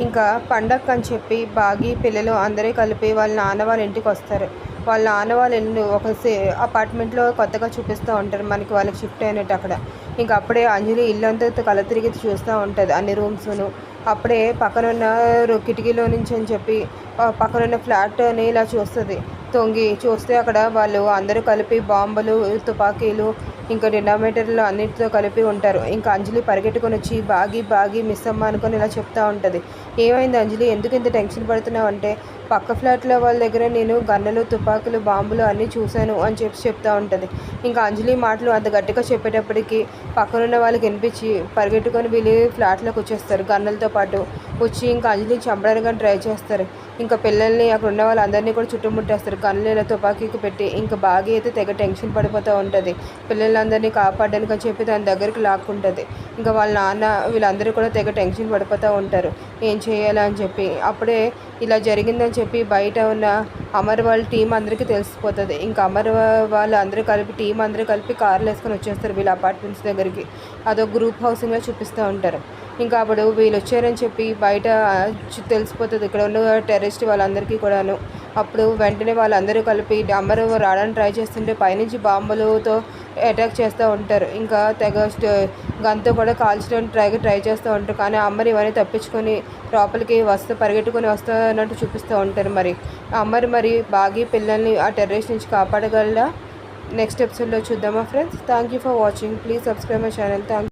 ఇంకా పండగ అని చెప్పి బాగి పిల్లలు అందరూ కలిపి వాళ్ళ నాన్న వాళ్ళ ఇంటికి వస్తారు. వాళ్ళ నాన్న వాళ్ళ ఇల్లు ఒక సే అపార్ట్మెంట్లో కొత్తగా చూపిస్తూ ఉంటారు. మనకి వాళ్ళకి షిఫ్ట్ అయినట్టు అక్కడ. ఇంకా అప్పుడే అంజలి ఇల్లు అంతా కళ్ళ తిరిగి చూస్తూ ఉంటుంది అన్ని రూమ్స్ను. అప్పుడే పక్కనున్న కిటికీలో నుంచి అని చెప్పి ఆ పక్కనున్న ఫ్లాట్ని ఇలా చూస్తుంది. తొంగి చూస్తే అక్కడ వాళ్ళు అందరూ కలిపి బాంబులు తుపాకీలు ఇంకా డినామినేటర్లో అన్నిటితో కలిపి ఉంటారు. ఇంకా అంజలి పరిగెట్టుకొని వచ్చి బాగి బాగి మిస్ అమ్మ అనుకొని ఇలా చెప్తా ఉంటుంది. ఏమైంది అంజలి? ఎందుకు ఇంత టెన్షన్ పడుతున్నావు అంటే పక్క ఫ్లాట్లో వాళ్ళ దగ్గర నేను గన్నలు తుపాకులు బాంబులు అన్నీ చూశాను అని చెప్పి చెప్తా ఉంటుంది. ఇంకా అంజలి మాటలు అంత గట్టిగా చెప్పేటప్పటికి పక్కనున్న వాళ్ళకి వినిపించి పరిగెట్టుకొని వీళ్ళు ఫ్లాట్లోకి వచ్చేస్తారు. గన్నలతో పాటు వచ్చి ఇంకా అంజలి చంపడానికి ట్రై చేస్తారు. ఇంకా పిల్లల్ని అక్కడ ఉన్న వాళ్ళందరినీ కూడా చుట్టుముట్టేస్తారు. గన్నులు ఇలా తుపాకీకి పెట్టి ఇంకా బాగా అయితే తెగ టెన్షన్ పడిపోతూ ఉంటుంది. వీళ్ళందరినీ కాపాడడానికి అని చెప్పి దాని దగ్గరికి లాక్కుంటుంది. ఇంకా వాళ్ళ నాన్న వీళ్ళందరూ కూడా తెగ టెన్షన్ పడిపోతూ ఉంటారు. ఏం చేయాలని చెప్పి. అప్పుడే ఇలా జరిగిందని చెప్పి బయట ఉన్న అమర్ వాళ్ళ టీం అందరికీ తెలిసిపోతుంది. ఇంకా అమర్ వాళ్ళు అందరూ కలిపి టీం అందరూ కలిపి కార్లు వేసుకొని వచ్చేస్తారు వీళ్ళ అపార్ట్మెంట్స్ దగ్గరికి. అదొక గ్రూప్ హౌసింగ్లో చూపిస్తూ ఉంటారు. ఇంకా అప్పుడు వీళ్ళు వచ్చారని చెప్పి బయట తెలిసిపోతుంది. ఇక్కడ ఉన్న టెర్రరిస్ట్ వాళ్ళందరికీ కూడాను. అప్పుడు వెంటనే వాళ్ళందరూ కలిపి అమరు రావడానికి ట్రై చేస్తుంటే పైనుంచి బాంబులతో అటాక్ చేస్తూ ఉంటారు. ఇంకా తెగ స్ట- గన్తో కూడా కాల్చడానికి ట్రై ట్రై చేస్తూ ఉంటారు. కానీ అమ్మరు ఇవన్నీ తప్పించుకొని లోపలికి వస్తూ పరిగెట్టుకొని వస్తూ అన్నట్టు చూపిస్తూ ఉంటారు మరి. అమ్మరు మరి బాగి పిల్లల్ని ఆ టెర్రరిస్ట్ నుంచి కాపాడగలరా? నెక్స్ట్ ఎపిసోడ్లో చూద్దామా friends thank you for watching please subscribe my channel thank